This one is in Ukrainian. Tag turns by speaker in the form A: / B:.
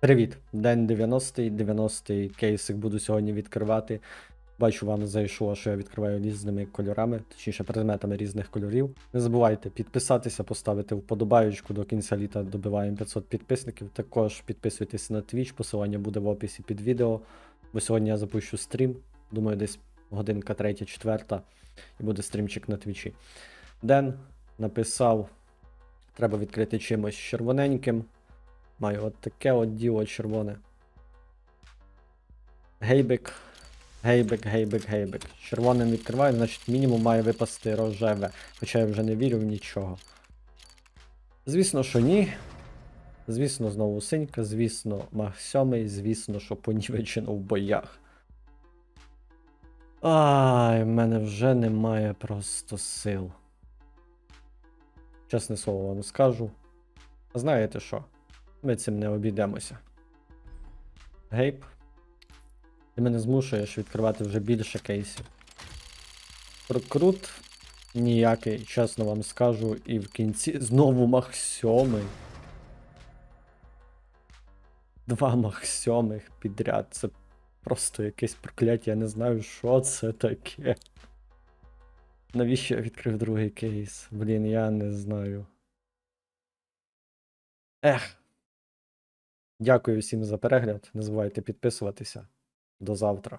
A: Привіт, день 90-й, 90-й кейсик буду сьогодні відкривати. Бачу, вам зайшло, що я відкриваю різними кольорами, точніше предметами різних кольорів. Не забувайте підписатися, поставити вподобаючку до кінця літа добиваємо 500 підписників. Також підписуйтесь на Twitch, посилання буде в описі під відео. Бо сьогодні я запущу стрім. Думаю, десь годинка 3-4 і буде стрімчик на твічі. Ден написав, треба відкрити чимось червоненьким. Маю от таке от діло червоне. Гейбик. Гейбик, гейбик, гейбик. Червоним відкриваю, значить мінімум має випасти рожеве. Хоча я вже не вірю в нічого. Звісно, що ні. Звісно, знову синька, звісно, мах сьомий, звісно, що понівечено в боях. Ай, в мене вже немає просто сил. Чесне слово вам скажу. А знаєте що? Ми цим не обійдемося. Гейб. Ти мене змушуєш відкривати вже більше кейсів. Прокрут ніякий, чесно вам скажу, і в кінці знову мах сьомий. Два мах сьомих підряд. Це просто якесь прокляття, я не знаю, що це таке. Навіщо я відкрив другий кейс? Блін, я не знаю. Ех. Дякую всім за перегляд. Не забувайте підписуватися. До завтра.